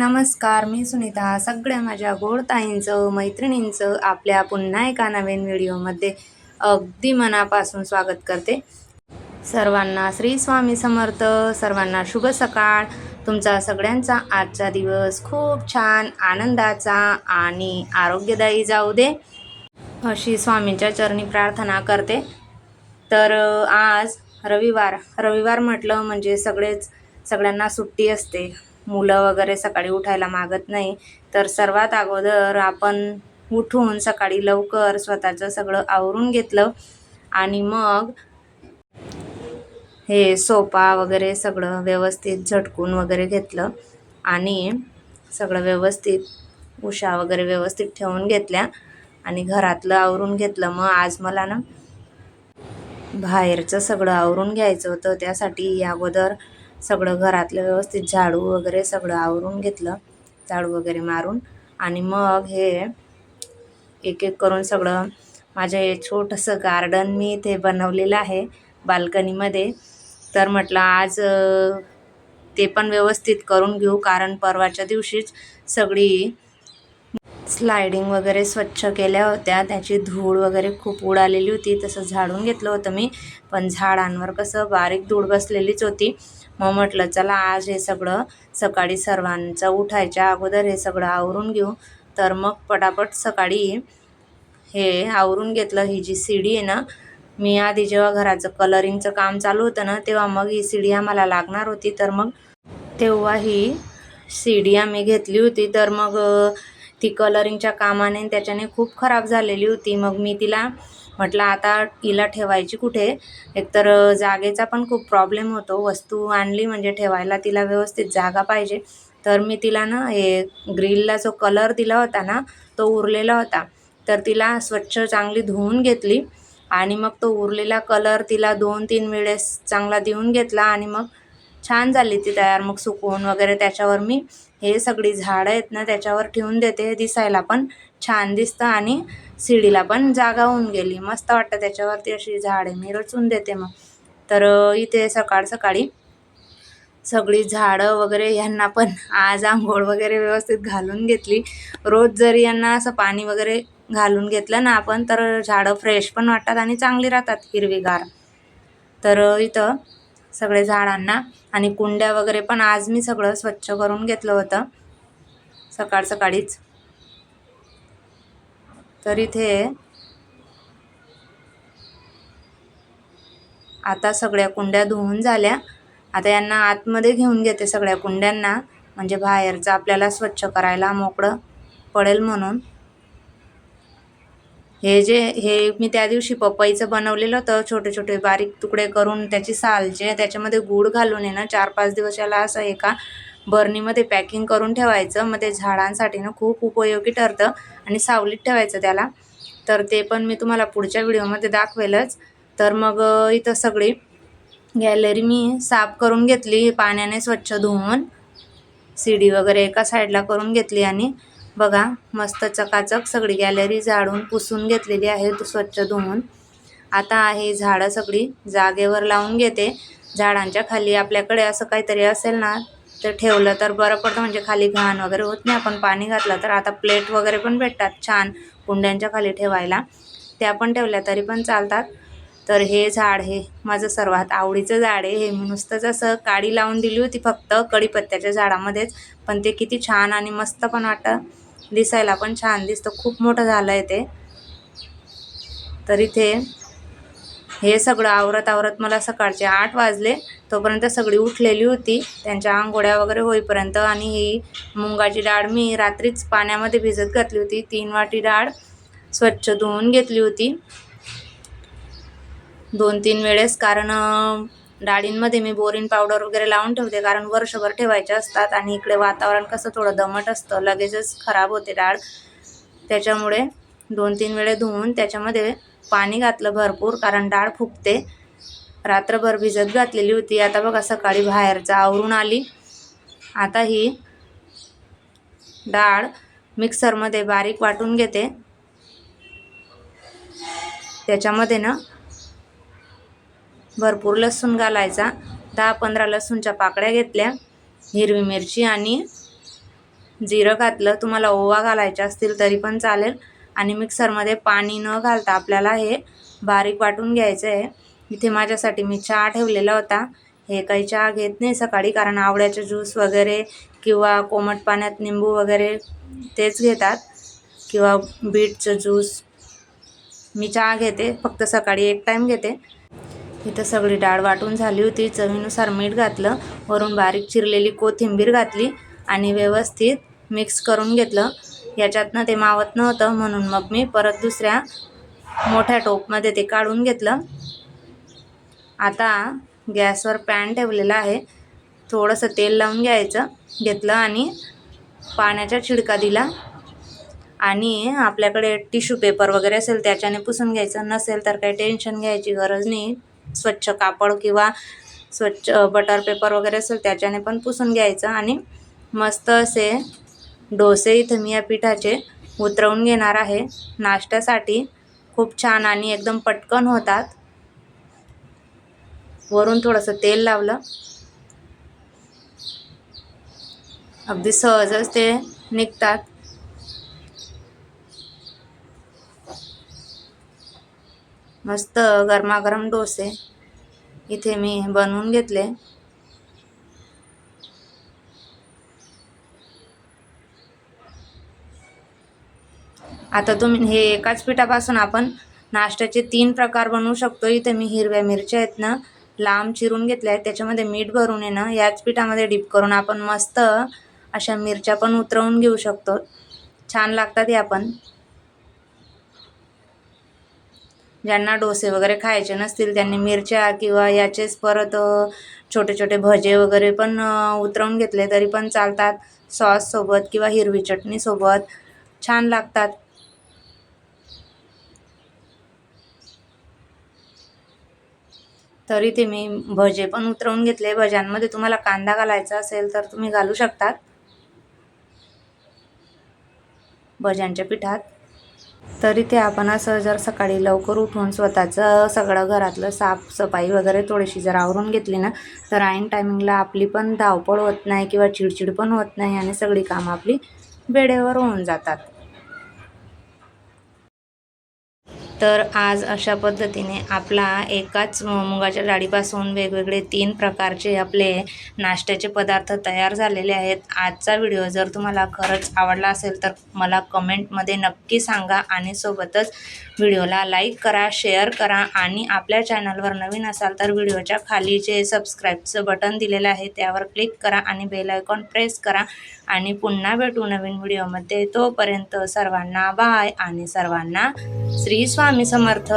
नमस्कार मी सुनीता. सगळ्या माझ्या गोड ताईंचं मैत्रिणींचं आपल्या पुन्हा एका नवीन व्हिडिओमध्ये अगदी मनापासून स्वागत करते. सर्वांना श्री स्वामी समर्थ सर्वांना शुभ सकाळ. तुमचा सगळ्यांचा आजचा दिवस खूप छान आनंदाचा आणि आरोग्यदायी जाऊ दे अशी स्वामींच्या चरणी प्रार्थना करते. तर आज रविवार. रविवार म्हटलं म्हणजे सगळेच सगळ्यांना सुट्टी असते. मुलं वगैरे सकाळी उठायला मागत नाही तर सर्वात अगोदर आपण उठून सकाळी लवकर स्वतःचं सगळं आवरून घेतलं आणि मग हे सोफा वगैरे सगळं व्यवस्थित झटकून वगैरे घेतलं आणि सगळं व्यवस्थित उशा वगैरे व्यवस्थित ठेवून घेतल्या आणि घरातलं आवरून घेतलं. मग आज मला ना बाहेरचं सगळं आवरून घ्यायचं होतं त्यासाठी अगोदर सगळं घरातलं व्यवस्थित झाडू वगैरे सगळं आवरून घेतलं झाडू वगैरे मारून. आणि मग हे एक एक करून सगळं माझं हे छोटंसं गार्डन मी इथे बनवलेलं आहे बाल्कनीमध्ये. तर म्हटलं आज ते पण व्यवस्थित करून घेऊ कारण परवाच्या दिवशीच सगळी स्लायडिंग वगैरे स्वच्छ केल्या होत्या. त्याची धूळ वगैरे खूप उडालेली होती. तसं झाडून घेतलं होतं मी. पण झाडांवर कसं बारीक धूळ बसलेलीच होती. मग म्हटलं चला आज हे सगळं सकाळी सर्वांचं उठायच्या अगोदर हे सगळं आवरून घेऊ. तर मग पटापट सकाळी हे आवरून घेतलं. ही जी सीडी आहे ना मी आधी जेव्हा घराचं कलरिंगचं काम चालू होतं ना तेव्हा मग ही सीडी आम्हाला लागणार होती. तर मग तेव्हा ही सीडी आम्ही घेतली होती. तर मग ती कलरिंगच्या कामाने त्याच्याने खूप खराब झालेली होती. मग मी तिला म्हटलं आता हिला ठेवायची कुठे? एकतर जागेचा पण खूप प्रॉब्लेम होतो. वस्तू आणली म्हणजे ठेवायला तिला व्यवस्थित जागा पाहिजे. तर मी तिला ना हे ग्रिलला जो कलर दिला होता ना तो उरलेला होता. तर तिला स्वच्छ चांगली धुवून घेतली आणि मग तो उरलेला कलर तिला दोन तीन वेळेस चांगला देऊन घेतला आणि मग छान झाली ती तयार मग सुकवून वगैरे त्याच्यावर मी हे सगळी झाडं आहेत ना त्याच्यावर ठेवून देते हे दिसायला पण छान दिसतं आणि शिडीला पण जागा होऊन गेली. मस्त वाटतं त्याच्यावरती अशी झाडे मी रचून देते मग. तर इथे सकाळ सकाळी सगळी झाडं वगैरे यांना पण आज आंघोळ वगैरे व्यवस्थित घालून घेतली. रोज जरी यांना असं पाणी वगैरे घालून घेतलं ना आपण तर झाडं फ्रेश पण वाटतात आणि चांगली राहतात हिरवीगार. तर इथं सगळे झाडांना. आणि कुंड्या वगैरे पण आज मी सगळं स्वच्छ करून घेतलं होतं. सकाळ सकाळीच. तर इथे आता सगळ्या कुंड्या धुवून झाल्या. आता यांना आतमध्ये घेऊन घेते सगळ्या कुंड्यांना. म्हणजे बाहेरचं आपल्याला स्वच्छ करायला मोकळं पडेल म्हणून. हे जे हे मी त्या दिवशी पपईचं बनवलेलं होतं छोटे छोटे बारीक तुकडे करून त्याची सालचे त्याच्यामध्ये गूळ घालून आहे ना चार पाच दिवस याला असं एका बर्नीमध्ये पॅकिंग करून ठेवायचं. मग ते झाडांसाठी ना खूप उपयोगी ठरतं आणि सावलीत ठेवायचं त्याला. तर ते पण मी तुम्हाला पुढच्या व्हिडिओमध्ये दाखवेलच. तर मग इथं सगळी गॅलरी मी साफ करून घेतली पाण्याने स्वच्छ धुवून. सीडी वगैरे एका साईडला करून घेतली आणि बघा मस्त चकाचक सगळी गॅलरी झाडून पुसून घेतलेली आहे स्वच्छ धुवून. आता आहे झाडं सगळी जागेवर लावून घेते. झाडांच्या खाली आपल्याकडे असं काहीतरी असेल ना तर ठेवलं तर बरं पडतं म्हणजे खाली घाण वगैरे होत नाही. आपण पाणी घातलं तर आता प्लेट वगैरे पण भेटतात छान कुंड्यांच्या खाली ठेवायला. त्या पण ठेवल्या तरी पण चालतात. तर हे झाड हे माझं सर्वात आवडीचं झाड आहे. हे मी नुसतंच असं काडी लावून दिली होती फक्त कढीपत्त्याच्या झाडामध्येच. पण ते किती छान आणि मस्त पण वाटतं. दिसायला पण छान दिसतं. खूप मोठं झालं आहे ते. तर इथे हे सगळं आवरत आवरत मला सकाळचे आठ वाजले. तोपर्यंत सगळी उठलेली होती. त्यांच्या आंघोळ्या वगैरे होईपर्यंत आणि ही मुंगाची डाळ मी रात्रीच पाण्यामध्ये भिजत घातली होती. तीन वाटी डाळ स्वच्छ धुवून घेतली होती. दोन तीन वेळेस. कारण डाळींमध्ये मी बोरिन पावडर वगैरे लावून ठेवते. कारण वर्षभर ठेवायचे असतात आणि इकडे वातावरण कसं थोडं दमट असतं. लगेचच खराब होते डाळ. त्याच्यामुळे दोन तीन वेळे धुवून त्याच्यामध्ये पाणी घातलं भरपूर. कारण डाळ फुगते. रात्रभर भिजत घातलेली होती. आता बघा सकाळी बाहेरचा आवरून आली. आता ही डाळ मिक्सरमध्ये बारीक वाटून घेते. त्याच्यामध्ये ना भरपूर लसूण घालायचा. दहा पंधरा लसूणच्या पाकळ्या घेतल्या. हिरवी मिरची आणि जिरं घातलं. तुम्हाला ओवा घालायचा असतील तरी पण चालेल. आणि मिक्सरमध्ये पाणी न घालता आपल्याला हे बारीक वाटून घ्यायचं आहे इथे माझ्यासाठी मी चहा ठेवलेला होता. हे काही चहा घेत नाही सकाळी कारण आवड्याचे ज्यूस वगैरे किंवा कोमट पाण्यात निंबू वगैरे तेच घेतात. किंवा बीटचं ज्यूस मी चहा घेते. फक्त सकाळी एक टाईम घेते. इथं सगळी डाळ वाटून झाली होती. चवीनुसार मीठ घातलं. वरून बारीक चिरलेली कोथिंबीर घातली आणि व्यवस्थित मिक्स करून घेतलं. याच्यातनं ते मावत नव्हतं म्हणून मग मी परत दुसऱ्या मोठ्या टोपमध्ये ते काढून घेतलं. आता गॅसवर पॅन ठेवलेला आहे. थोडंसं तेल लावून घ्यायचं. घेतलं आणि पाण्याचा छिडका दिला. आणि आपल्याकडे टिश्यू पेपर वगैरे असेल त्याच्याने पुसून घ्यायचं. नसेल तर काही टेन्शन घ्यायची गरज नाही. स्वच्छ कापड किंवा स्वच्छ बटर पेपर वगैरे असेल त्याच्याने पण पुसून घ्यायचं आणि मस्त असे डोसे इथं मी या पिठाचे उतरवून घेणार आहे. नाश्त्यासाठी खूप छान आणि एकदम पटकन होतात. वरून थोडंसं तेल लावलं. अगदी सहजच ते निघतात. मस्त गरमागरम डोसे इथे मी बनवून घेतले. आता तुम्ही हे एकाच पिठापासून आपण नाश्त्याचे तीन प्रकार बनवू शकतो. इथे मी हिरव्या मिरच्या आहेत ना लांब चिरून घेतल्या आहेत. त्याच्यामध्ये मीठ भरून आहे ना याच पिठामध्ये डीप करून आपण मस्त अशा मिरच्या पण उतरवून घेऊ शकतो. छान लागतात या पण. ज्यांना डोसे वगैरे खायचे नसतील त्यांनी मिरच्या किंवा याचेच परत छोटे छोटे भजे वगैरे पण उतरवून घेतले तरी पण चालतात. सॉससोबत किंवा हिरवी चटणीसोबत छान लागतात. तरी ते मी भजे पण उतरवून घेतले. भज्यांमध्ये तुम्हाला कांदा घालायचा असेल तर तुम्ही घालू शकतात. भज्यांच्या पिठात. तरी ते आपण असं जर सकाळी लवकर उठून स्वतःचं सगळं घरातलं साफसफाई वगैरे थोडीशी जर आवरून घेतली ना तर ऐन टायमिंगला आपली पण धावपळ होत नाही किंवा चिडचिड पण होत नाही आणि सगळी कामं आपली वेळेवर होऊन जातात. तर आज अशा पद्धतीने आपला एकाच मुगाच्या डाळीपासून वेगवेगळे तीन प्रकारचे आपले नाश्त्याचे पदार्थ तयार झालेले आहेत. आजचा व्हिडिओ जर तुम्हाला खरंच आवडला असेल तर मला कमेंटमध्ये नक्की सांगा आणि सोबतच व्हिडिओला लाईक करा शेअर करा आणि आपल्या चॅनलवर नवीन असाल तर व्हिडिओच्या खाली जे सबस्क्राईबचं बटन दिलेलं आहे त्यावर क्लिक करा आणि बेल आयकॉन प्रेस करा. आणि पुन्हा भेटू नवीन व्हिडिओमध्ये. तोपर्यंत सर्वांना बाय आणि सर्वांना श्री स्वामी समर्थ